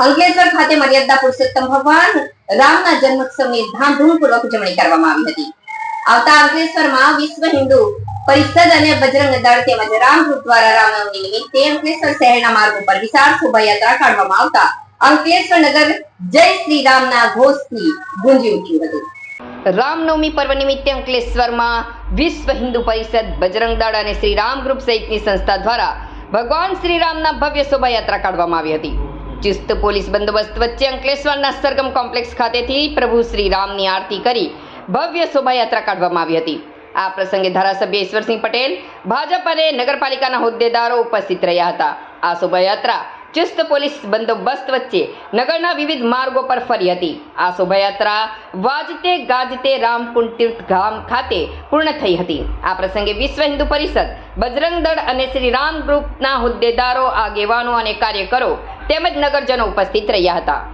અંકલેશ્વર ખાતે મર્યાદા પુરુષોત્તમ ભગવાન રામના જન્મોત્સવની ધામધૂમપૂર્વક ઉજવણી કરવામાં આવી હતી. આવતા અંકલેશ્વરમાં વિશ્વ હિન્દુ પરિષદ અને બજરંગ દળ તેમજ રામ દ્વારા રામનવમી નિમિત્તે અંકલેશ્વર શહેરના માર્ગ ઉપર વિશાળ શોભાયાત્રા કાઢવામાં આવતા અંકલેશ્વર નગર જય શ્રી રામના ઘોષથી ગુંજી ઉઠ્યું હતું. રામનવમી પર્વ નિમિત્તે અંકલેશ્વરમાં વિશ્વ હિન્દુ પરિષદ, બજરંગ દળ અને શ્રી રામ ગ્રુપ સહિતની સંસ્થા દ્વારા ભગવાન શ્રી રામના ભવ્ય શોભાયાત્રા કાઢવામાં આવી હતી. ચુસ્ત પોલીસ બંદોબસ્ત વચ્ચે અંકલેશ્વરના સરગમ કોમ્પ્લેક્સ ખાતેથી પ્રભુ શ્રી રામની આરતી કરી ભવ્ય શોભાયાત્રા કાઢવામાં આવી હતી. આ પ્રસંગે ધારાસભ્ય ઈશ્વરસિંહ પટેલ, ભાજપ અને નગરપાલિકાના હોદ્દેદારો ઉપસ્થિત રહ્યા હતા. આ શોભાયાત્રા ચુસ્ત પોલીસ બંદોબસ્ત વચ્ચે નગરના વિવિધ માર્ગો પર ફરી હતી. આ શોભાયાત્રા વાજતે ગાજતે રામકુંડ તીર્થ ગામ ખાતે પૂર્ણ થઈ હતી. આ પ્રસંગે વિશ્વ હિન્દુ પરિષદ, બજરંગ દળ અને શ્રી રામ ગ્રુપના હોદ્દેદારો, આગેવાનો અને કાર્યકરો તેમજ નગરજનો ઉપસ્થિત રહ્યા હતા.